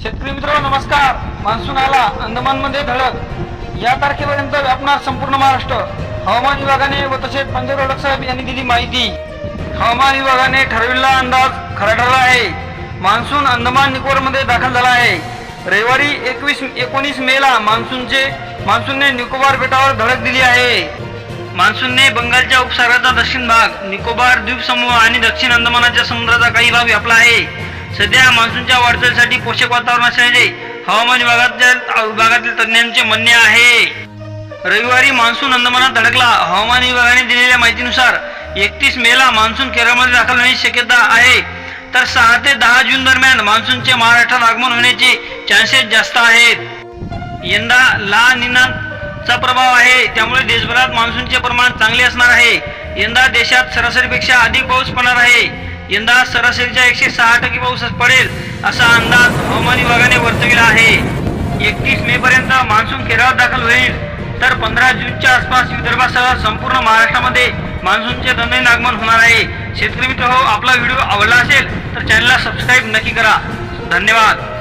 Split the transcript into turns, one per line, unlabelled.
शेतकरी मित्र नमस्कार. मान्सून आला अंदमानमध्ये धडक. या तारखेपर्यंत व्यापणार संपूर्ण महाराष्ट्र. हवामान विभागाने व तसेच पंजाब साहेब यांनी दिली माहिती. हवामान विभागाने ठरविलेला अंदाज खरा ठरला आहे. मान्सून अंदमान निकोबारमध्ये दाखल झाला आहे. रविवारी एकवीस एकोणीस मेला मान्सूनचे मान्सूनने निकोबार बेटावर धडक दिली आहे. मान्सूनने बंगालच्या उपसागराचा दक्षिण भाग निकोबार द्वीपसमूह आणि दक्षिण अंदमानाच्या समुद्राचा काही भाग व्यापला आहे. सध्या मान्सूनच्या वाटचालीसाठी पोषक वातावरण असल्याचे हवामान विभागातल्या विभागातील तज्ज्ञांचे म्हणणे आहे. रविवारी मान्सून अंदमानात धडकला. हवामान विभागाने दिलेल्या माहितीनुसार एकतीस मेला मान्सून केरळमध्ये दाखल होण्याची शक्यता आहे. तर सहा ते दहा जून दरम्यान मान्सूनचे महाराष्ट्रात आगमन होण्याचे चान्सेस जास्त आहेत. यंदा ला निनाचा प्रभाव आहे. त्यामुळे देशभरात मान्सूनचे प्रमाण चांगले असणार आहे. यंदा देशात सरासरीपेक्षा अधिक पाऊस पडणार आहे. यंदा सरासरीच्या एकशे सहा टक्के पाऊस पडेल असा अंदाज हवामान विभागाने वर्तविला आहे. एकतीस मे पर्यंत मान्सून केरळात दाखल होईल. तर पंधरा जूनच्या आसपास विदर्भासह संपूर्ण महाराष्ट्रामध्ये मान्सूनचे दंडन आगमन होणार आहे. शेतकरी मित्र हो आपला व्हिडिओ आवडला असेल तर चॅनलला सबस्क्राईब नक्की करा. धन्यवाद.